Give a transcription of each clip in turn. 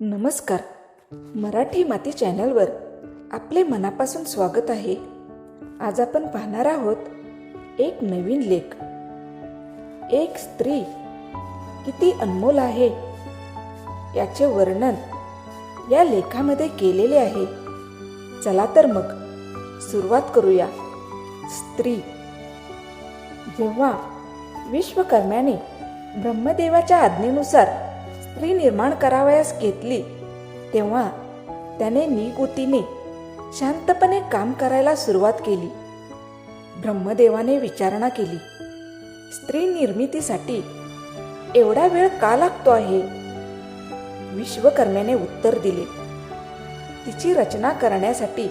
नमस्कार. मराठी माती चॅनलवर आपले मनापासून स्वागत आहे. आज आपण पाहणार आहोत एक नवीन लेख. एक स्त्री किती अनमोल आहे. याचे वर्णन या लेखामध्ये केलेले आहे. चला तर मग सुरुवात करूया. स्त्री. जेव्हा विश्वकर्म्याने ब्रह्मदेवाच्या आज्ञेनुसार स्त्री निर्माण करावयास घेतली तेव्हा त्याने निगुतीने शांतपणे काम करायला सुरुवात केली. ब्रह्मदेवाने विचारणा केली स्त्री निर्मितीसाठी एवढा वेळ का लागतो आहे? विश्वकर्म्याने उत्तर दिले तिची रचना करण्यासाठी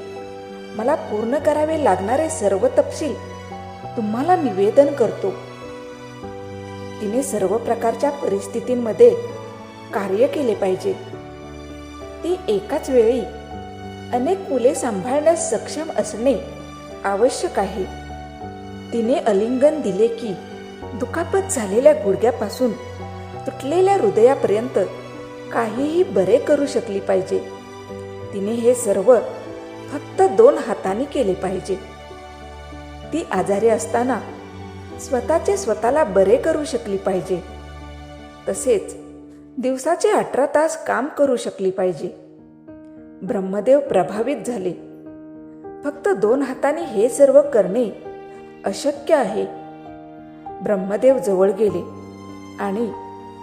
मला पूर्ण करावे लागणारे सर्व तपशील तुम्हाला निवेदन करतो. तिने सर्व प्रकारच्या परिस्थितींमध्ये कार्य केले पाहिजे. ती एकाच वेळी अनेक मुले सांभाळण्यास सक्षम असणे आवश्यक आहे. तिने अलिंगन दिले की दुखापत झालेल्या गुडघ्यापासून तुटलेल्या हृदयापर्यंत काहीही बरे करू शकली पाहिजे. तिने हे सर्व फक्त दोन हाताने केले पाहिजे. ती आजारी असताना स्वतःचे स्वतःला बरे करू शकली पाहिजे. तसेच दिवसाचे अठरा तास काम करू शकली पाहिजे. ब्रह्मदेव प्रभावित झाले. फक्त दोन हाताने हे सर्व करणे अशक्य आहे. ब्रह्मदेव जवळ गेले आणि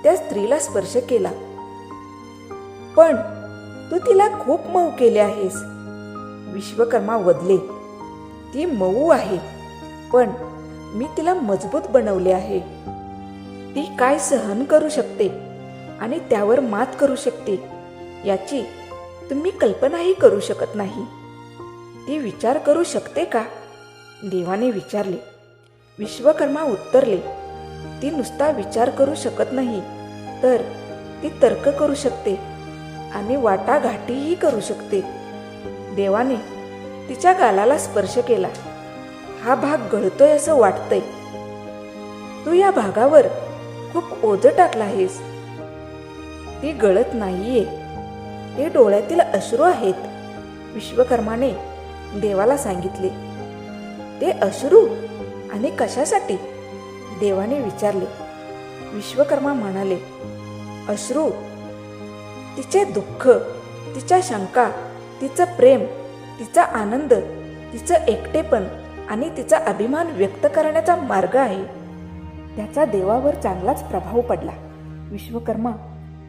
त्या स्त्रीला स्पर्श केला. पण तू तिला खूप मऊ केले आहेस. विश्वकर्मा वदले ती मऊ आहे पण मी तिला मजबूत बनवले आहे. ती काय सहन करू शकते? आणि त्यावर मात करू शकते. याची तुम्ही कल्पनाही करू शकत नाही. ती विचार करू शकते का? देवाने विचारले. विश्वकर्मा उत्तरले ती नुसता विचार करू शकत नाही तर ती तर्क करू शकते आणि वाटाघाटीही करू शकते. देवाने तिच्या गालाला स्पर्श केला. हा भाग गळतोय असं वाटतंय. तू या भागावर खूप ओझ टाकला आहेस. ती गळत नाहीये. ते डोळ्यातील अश्रू आहेत विश्वकर्माने देवाला सांगितले. ते अश्रू आणि कशासाठी? देवाने विचारले. विश्वकर्मा म्हणाले अश्रू तिचे दुःख तिच्या शंका तिचं प्रेम तिचा आनंद तिचं एकटेपण आणि तिचा अभिमान व्यक्त करण्याचा मार्ग आहे. त्याचा देवावर चांगलाच प्रभाव पडला. विश्वकर्मा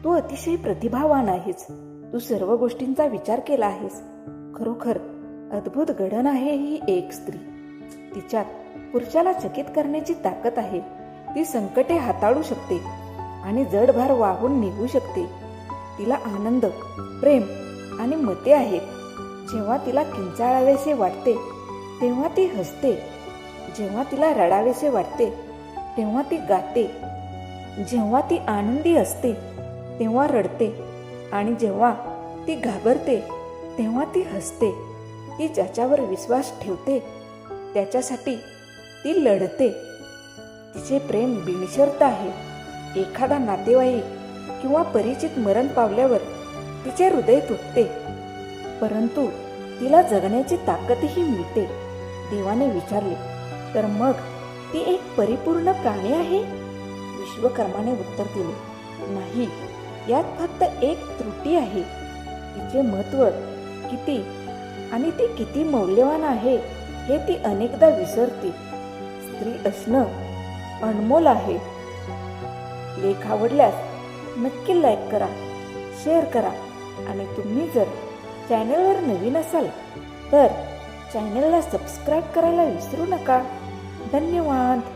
तू अतिशय प्रतिभावान आहेस. तू सर्व गोष्टींचा विचार केला आहेस. खरोखर अद्भुत घडण आहे ही एक स्त्री. तिच्यात पुरुषाला चकित करण्याची ताकद आहे. ती संकटे हाताळू शकते आणि जडभार वाहून निघू शकते. तिला आनंद प्रेम आणि मते आहेत. जेव्हा तिला किंचाळावेसे वाटते तेव्हा ती हसते. जेव्हा तिला रडावेसे वाटते तेव्हा ती गाते. जेव्हा ती आनंदी असते तेव्हा रडते आणि जेव्हा ती घाबरते तेव्हा ती हसते. ती ज्याच्यावर विश्वास ठेवते त्याच्यासाठी ती लढते. तिचे प्रेम बिनशर्त आहे. एखादा नातेवाईक किंवा परिचित मरण पावल्यावर तिचे हृदय तुटते. परंतु तिला जगण्याची ताकदही मिळते. देवाने विचारले तर मग ती एक परिपूर्ण प्राणी आहे? विश्वकर्माने उत्तर दिले नाही. यात फक्त एक त्रुटी आहे. तिचे महत्त्व किती आणि ती किती मौल्यवान आहे हे ती अनेकदा विसरते. स्त्री असणं अनमोल आहे. लेख आवडल्यास नक्की लाईक करा शेअर करा आणि तुम्ही जर चॅनलवर नवीन असाल तर चॅनलला सबस्क्राईब करायला विसरू नका. धन्यवाद!